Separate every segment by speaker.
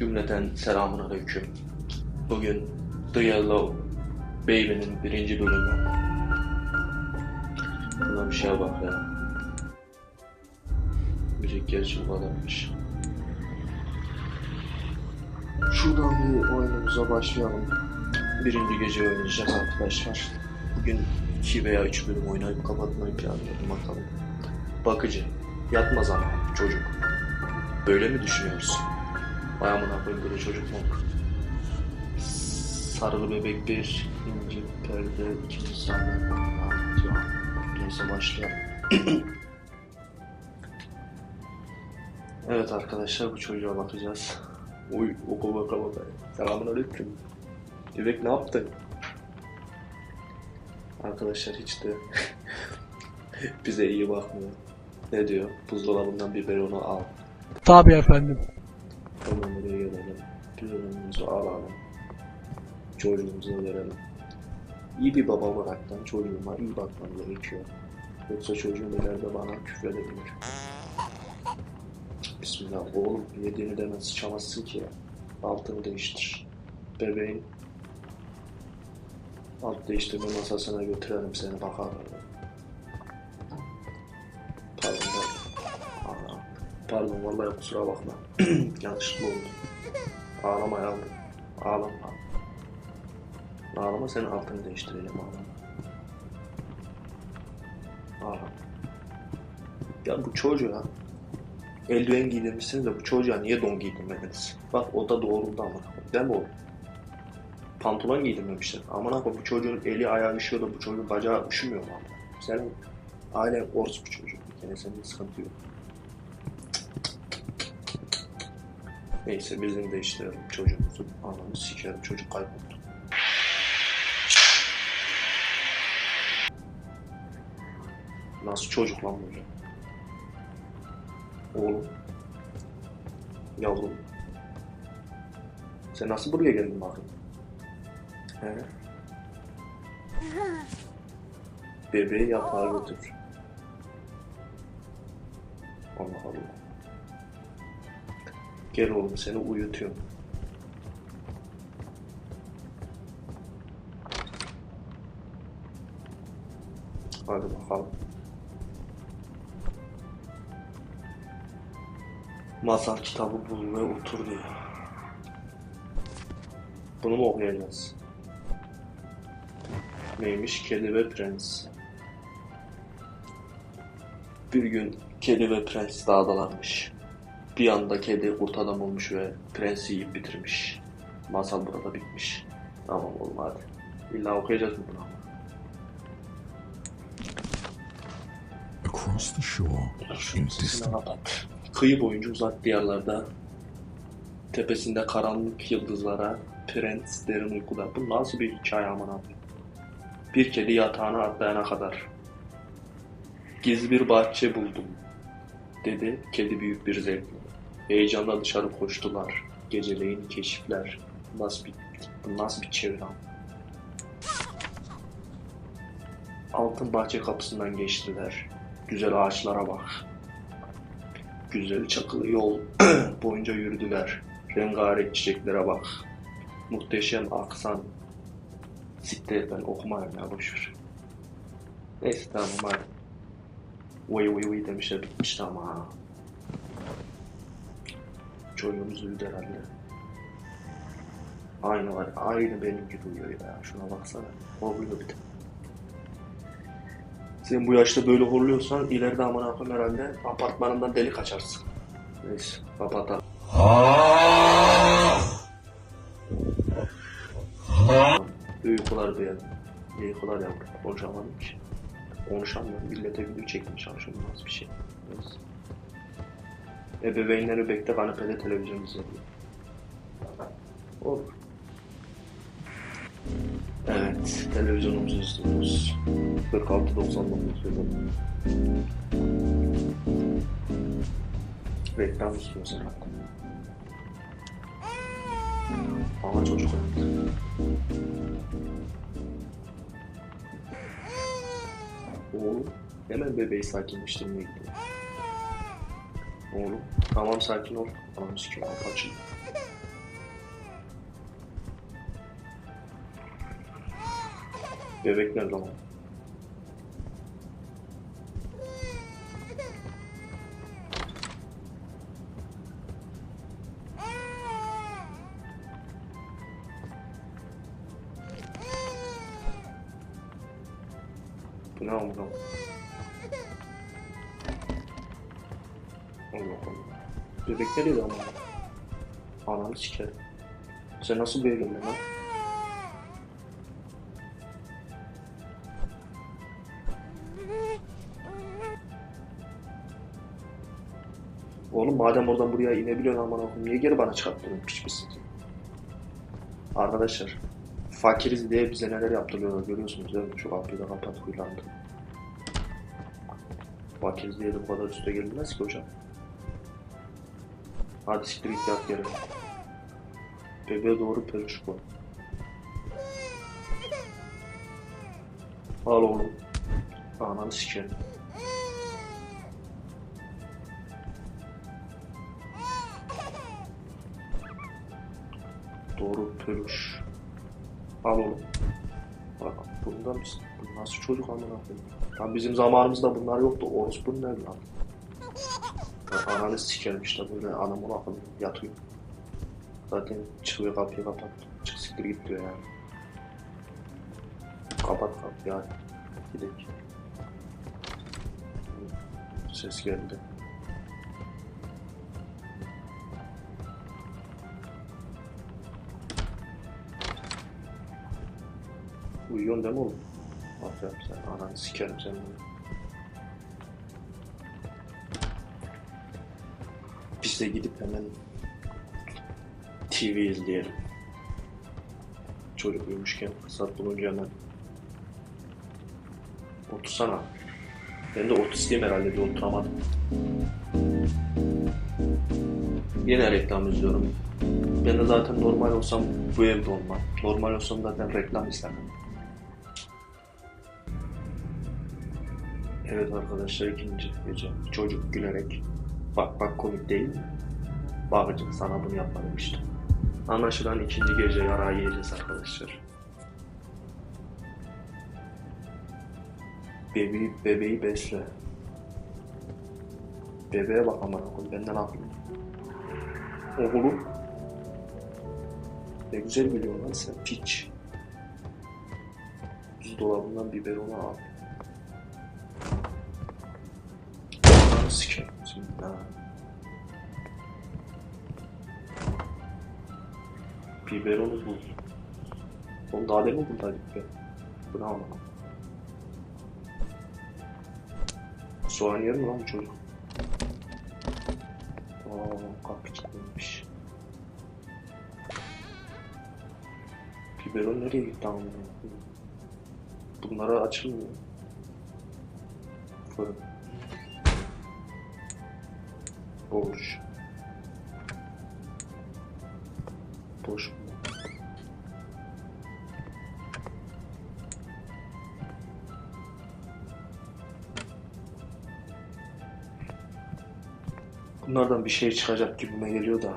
Speaker 1: Cümleten selamun aleyküm. Bugün The Yellow Baby'nin birinci bölümü. Buna bir şeye bak ya. Müzik gerçi bu kadarmış. Şuradan bir oyunumuza başlayalım. Birinci gece oynayacağız arkadaşlar. Bugün 2 veya 3 bölüm oynayıp kapatmayı planlıyorum bakalım. Bakıcı, yatma zamanı çocuk. Böyle mi düşünüyorsun? Vay amına koyayım böyle çocuk mu olur? Sarılı bebek bir, inci perde, ikinci sahne. Anlatıyor. Neyse başlayalım. evet arkadaşlar bu çocuğa bakacağız. Uy oku baka baka. Selamun aleyküm. Bebek ne yaptın? Arkadaşlar hiç de bize iyi bakmıyor. Ne diyor? Buzdolabından biberonu al.
Speaker 2: Tabii efendim.
Speaker 1: Buraya gelelim. Biberonumuzu alalım. Çocuğumuza verelim. İyi bir baba olaraktan çocuğuma iyi bakmam gerekiyor. Yoksa çocuğum ileride bana küfredebilir. Bismillah oğlum yediğini de nasıl sıçamazsın ki. Altını değiştir. Bebeğin alt değiştirme masasına götürelim seni bakalım. Pardon vallahi kusura bakma. Yanlışlıkla oldu. Ağlama yavrum. Ağlama. Ağlama senin altını değiştireceğim ağlama. Ağlama. Ya bu çocuğa eldiven giydirmişsiniz de bu çocuğa niye don giydirmediniz? Bak o da doğruldu ama. Değil mi oğlum? Pantolon giydirmemişler. Aman akı bu çocuğun eli ayağı üşüyor da bu çocuğun bacağı üşümüyor mu? ama? Sen ailen orospu çocuğu. Bir kere senin sıkıntı yok. Neyse bizim de işte çocuğumuzu anamı sikerim çocuk kayboldu. Nasıl çocuk lan böyle? Oğlum. Yavrum. Sen nasıl buraya geldin bakayım? He? Bebeği yatağa götür. Allah Allah. Gel oğlum seni uyutuyorum. Hadi bakalım. Masal kitabı bul ve otur diyor. Bunu mu okuyacağız? Neymiş? Kedi ve Prens. Bir gün kedi ve prens dağdalarmış. Bir anda kedi kurt adam olmuş ve prensi yiyip bitirmiş. Masal burada bitmiş. Tamam oğlum hadi. İlla okuyacağız mı bunu?
Speaker 3: Across the shore, in distant.
Speaker 1: Kıyı boyunca uzak diyarlarda tepesinde karanlık yıldızlara prens derin uykuda. Bu nasıl bir hikaye aman abi? Bir kedi yatağına atlayana kadar. Gizli bir bahçe buldum dedi kedi büyük bir zevkle. Heyecanla dışarı koştular. Geceleyin keşifler. Nasıl bir, nasıl bir çevre ama? Altın bahçe kapısından geçtiler. Güzel ağaçlara bak. Güzel çakılı yol boyunca yürüdüler. Rengarenk çiçeklere bak. Muhteşem aksan. Siktir ben okumayayım ya boşver. Neyse tamam hadi. Vay vay vay demişler bitmişti ama ha. Çocuğumuz uyudu herhalde. Aynı var. Aynı benim gibi uyuyor ya. Şuna baksana. Horluyor bir de. Sen bu yaşta böyle horluyorsan ileride aman akım herhalde apartmanından delik açarsın. Neyse kapatalım. Uykular. İyi uykular yavrum. Konuşamadım ki. Konuşamıyorum. Millete video çekmeye çalışıyorum. Nasıl bir şey. Neyse. Ebeveynleri bekle kanepede televizyon izliyor. Olur. Evet, televizyonumuzu izliyoruz. 46.99 bölüm. Reklam istiyorsun hakkında. Ama çocuk öldü. Hemen bebeği sakinleştirmeye gidiyor. Oğlum tamam sakin ol. Anam sikim apaçın. Bebek nerede lan? Bu ne oldu? Allah Allah. Bebek nerede ama? Ananı sikerim. Sen nasıl evlendin lan? Oğlum madem oradan buraya inebiliyorsun aman okuyum niye geri bana çıkarttın piç misin? Arkadaşlar fakiriz diye bize neler yaptırıyorlar görüyorsunuz değil mi? Şu kapıyı da kapat huylandı. Fakiriz diye de bu kadar üste gelmez ki hocam. Hadi siktir git yat yere. Bebeğe doğru peluş koy. Al oğlum. Ananı sikerim. Doğru peluş. Al oğlum. Bak bundan nasıl çocuk amına koyayım? Lan bizim zamanımızda bunlar yoktu. Orospu ne lan? Ananı sikerim işte böyle anamın akıllı yatıyor. Zaten çıkıyor kapıyı kapat. Çık siktir git diyor yani. Kapat kapıyı hadi. Gidelim. Ses geldi. Uyuyorsun değil mi oğlum? Aferin sen. Ananı sikerim sen bunu. Biz de gidip hemen TV izleyelim. Çocuk uyumuşken fırsat bulunca hemen. Otursana. Ben de otistiyim herhalde bir oturamadım. Yine reklam izliyorum. Ben de zaten normal olsam bu evde olmam. Normal olsam zaten reklam izlemem. Evet arkadaşlar ikinci gece. Çocuk gülerek. Bak bak komik değil mi? Bakıcı sana bunu yapma demiştim. Anlaşılan ikinci gece yara yiyeceğiz arkadaşlar. Bebeği, bebeği besle. Bebeğe bak aman okul benden akıllı. Oğlum. Ne güzel biliyorsun lan sen piç. Buzdolabından biberonu al. Ananı sikerim şimdi. Ha. Biberonu bul. Oğlum daha demin buradaydık ne ama? Soğan yer mi lan bu çocuk? Aa, kapı kilitlenmiş. Biberon nereye gitti amına koyayım? Bunlara açılmıyor. Fırın. Boş. Boş mu? Bunlardan bir şey çıkacak gibime geliyor da.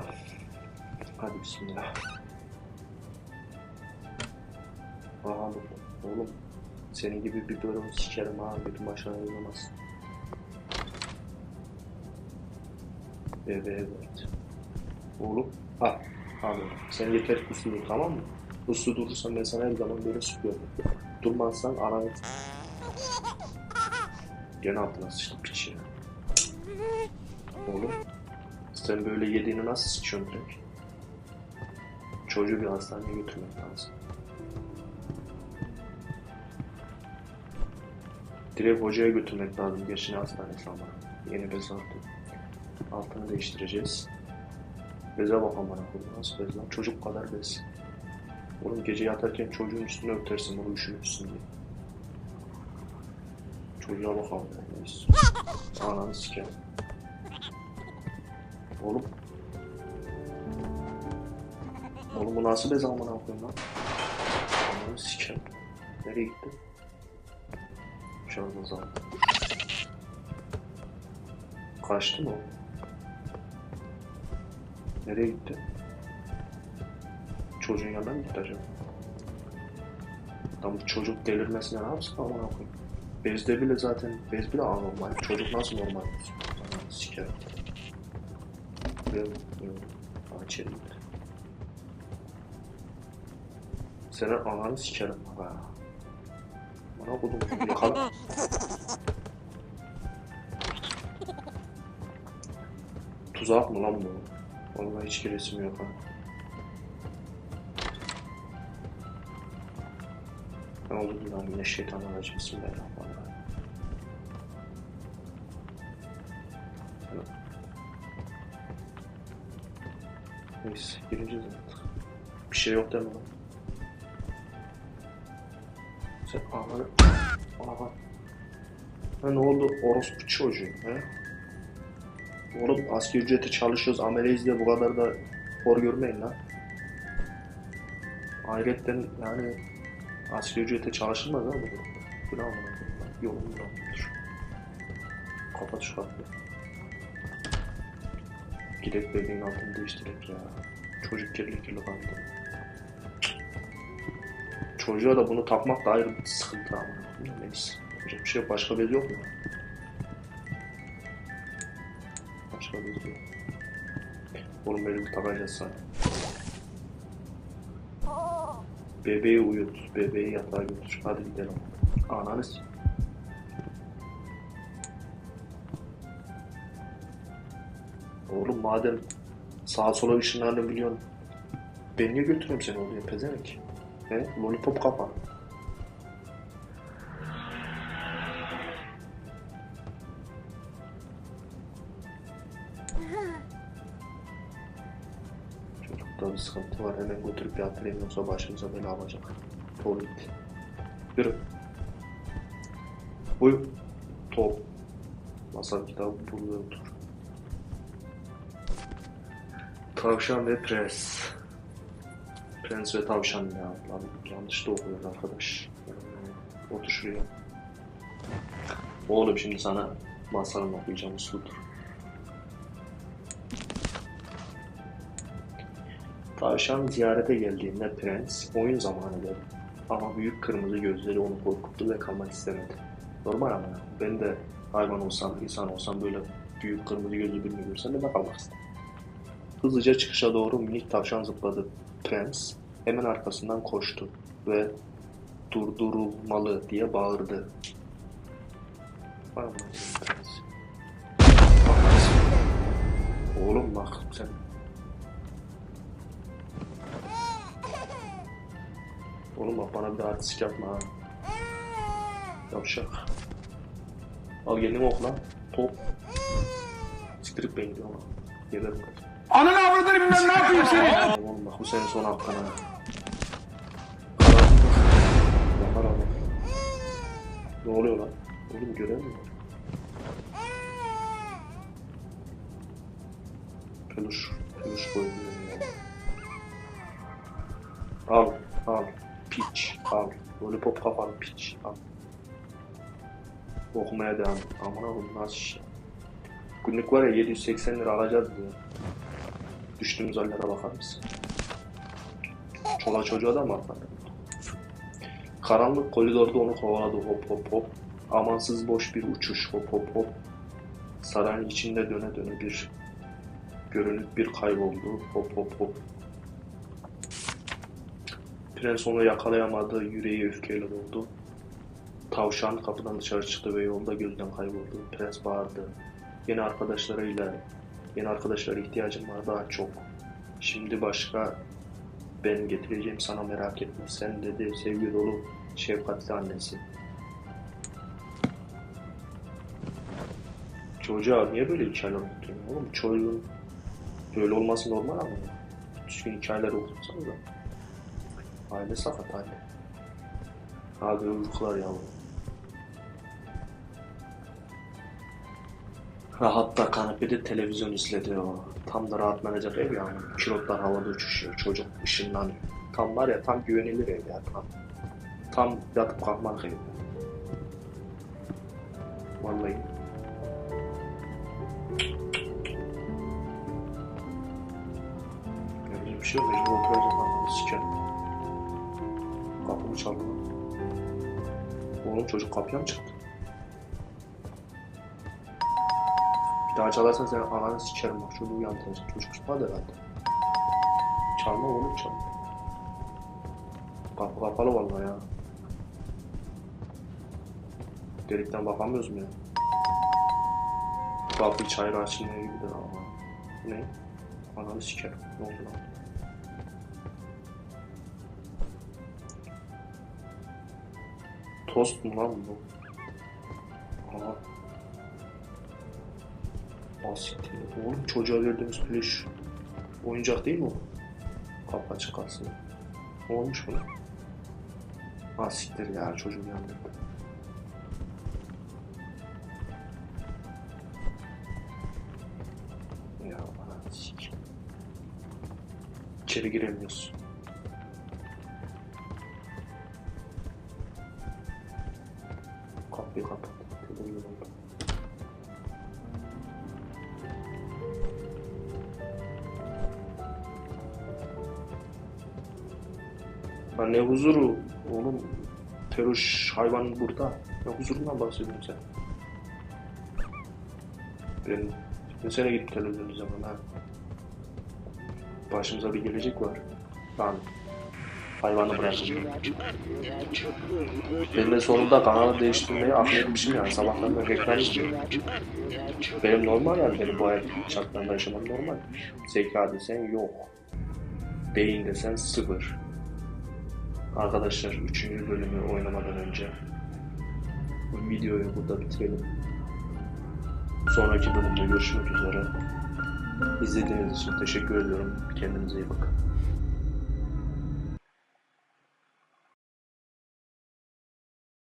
Speaker 1: Hadi bismillah. Aha oğlum. Senin gibi bir bölüm sikerim ha. Bütün başına yazamazsın. Bebeğe evet. Oğlum. Ha. Abi. Sen yeter ki dur tamam mı? Uslu durursan ben sana her zaman böyle sıkıyorum. Durmazsan ananı... Gene altına sıçtı piç ya. Oğlum. Sen böyle yediğini nasıl sıçıyorsun direkt? Çocuğu bir hastaneye götürmek lazım. Direkt hocaya götürmek lazım. Geçin hastanesi ama. Yeni bez aldı. Altını değiştireceğiz. Beze bak amına koyayım. Nasıl bez? Çocuk kadar bez. Oğlum gece yatarken çocuğun üstüne örtersin onu üşümüşsün diye. Çocuğa bak amına koyayım. Ananı sikerim. Oğlum. Oğlum bu nasıl bez amına koyayım lan? Ananı sikerim. Nereye gitti? Şarjı zaman. Kaçtı mı o? Nereye gitti? Çocuğun yanına mı gitti acaba? Tam çocuk delirmesine ne yapsın amına koyayım. Bezde bile zaten bez bile anormal. Çocuk nasıl normal? Ananı sikerim. Böyle böyle. Aç elini. Senin ananı sikerim ha. Bana kodum yakala. Tuzak mı lan bu? Vallahi hiç resim yok ha. Ne oldu lan yine şeytan aracı bismillahirrahmanirrahim. Neyse gireceğiz artık. Bir şey yok deme lan. Sen ananı... Aha. Ha ne oldu orospu çocuğu he? Oğlum asgari ücreti çalışıyoruz ameleyiz diye bu kadar da hor görmeyin lan. Ayrıca yani asgari ücrete çalışılmaz ha bu durumda. Amına koyayım lan? Yolun bulamıyordur. Kapat şu kapıyı. Gidek bebeğin altını değiştirek ya. Çocuk kirli kirli kaldı. Çocuğa da bunu takmak da ayrı bir sıkıntı ama. Neyse. Yapacak bir şey. Başka bez yok mu? Yok. Oğlum benim takacağız sana. Bebeği uyut. Bebeği yatağa götür. Hadi gidelim. Ananı s- Oğlum madem sağa sola ışınlarını biliyorsun. Ben niye götürüyorum seni oraya pezevenk? He? Lollipop kafa. Bir sıkıntı var. Hemen götürüp yatırayım yoksa başımıza bela alacak. Tuvalet. Yürü. Uyu. Top. Masal kitabı burada otur. Tavşan ve Prens. Prens ve tavşan ya. Lan yanlış da okuyor arkadaş. Ee, Otur şuraya. Oğlum şimdi sana masalını okuyacağım usludur. Tavşan ziyarete geldiğinde prens oyun zamanı dedi. Ama büyük kırmızı gözleri onu korkuttu ve kalmak istemedi. Normal ama ben de hayvan olsam, insan olsam böyle büyük kırmızı gözlü birini görsem de ben kalmak. Hızlıca çıkışa doğru minik tavşan zıpladı. Prens hemen arkasından koştu ve durdurulmalı diye bağırdı. Oğlum bak sen Oğlum bak bana bir daha artistik yapma ha. Yavşak. Al kendini oku lan. Top. Siktirip ben gidiyorum. Gelirim kaç.
Speaker 2: Ananı avradını bilmem ne yapayım seni.
Speaker 1: Oğlum bak bu senin son hakkın ha. Yakar abi. Ne oluyor lan? Oğlum göremiyorum. Peluş. Peluş koyuyorum. Al. Al. Piç. Al. Lollipop kafalı piç. Al. Okumaya devam. Aman oğlum nasıl ya? Günlük var ya 780 lira alacağız diye. Düştüğümüz hallere bakar mısın? Çoluğa çocuğa da mı atlar? Karanlık koridorda onu kovaladı hop hop hop. Amansız boş bir uçuş hop hop hop. Sarayın içinde döne döne bir görünüp bir kayboldu hop hop hop. Prens onu yakalayamadı, yüreği öfkeyle doldu. Tavşan kapıdan dışarı çıktı ve yolda gözden kayboldu. Prens bağırdı. Yeni arkadaşlarıyla, yeni arkadaşlara ihtiyacım var daha çok. Şimdi başka ben getireceğim sana merak etme. Sen dedi sevgi dolu, şefkatli annesi. Çocuğa niye böyle hikayeler okutuyorsun oğlum? Çocuğun böyle olması normal ama. Düzgün hikayeler okutsanız da. Aile sakat aile. Hadi uykular yavrum. Rahatta kanepede televizyon izledi o. Tam da rahatlanacak ev yani. Pilotlar havada uçuşuyor. Çocuk ışınlanıyor. Tam var ya tam güvenilir ev ya tam. Tam yatıp kalkmak ev. Vallahi. Yapacak bir şey yok. Mecbur oturacağım. Sikerim. Kapımı çaldı. Oğlum çocuk kapıya mı çıktı? Bir daha çalarsan sen ananı sikerim bak şunu uyandıracağım. Çocuk çıkmadı herhalde. Çalma oğlum çalma. Kapı kapalı vallahi ya. Delikten bakamıyoruz mu ya? Kapı çayır açılmıyor gibidir ama. Ne? Ananı sikerim. Ne oldu lan? Tost mu lan bu? Aha. Basit. Oğlum çocuğa verdiğimiz plüş oyuncak değil mi o? Kapı açık kalsın. Olmuş buna? Ha siktir ya çocuğu yandırdı. Ya bana sik. İçeri giremiyoruz. Kapıyı kapat. Ben ne huzuru? Oğlum peruş hayvan burada. Ne huzurundan bahsediyorsun sen? Ben ne sene gidip televizyon izlemem ha. Başımıza bir gelecek var. Lan hayvanı bırakın. Ben de sonunda kanalı değiştirmeyi akıl etmişim yani. Sabahtan beri reklam izliyorum. Benim normal yani. Benim bu hayat şartlarında yaşamam normal. Zeka desen yok. Beyin desen sıfır. Arkadaşlar 3. bölümü oynamadan önce bu videoyu burada bitirelim. Sonraki bölümde görüşmek üzere. İzlediğiniz için teşekkür ediyorum. Kendinize iyi bakın.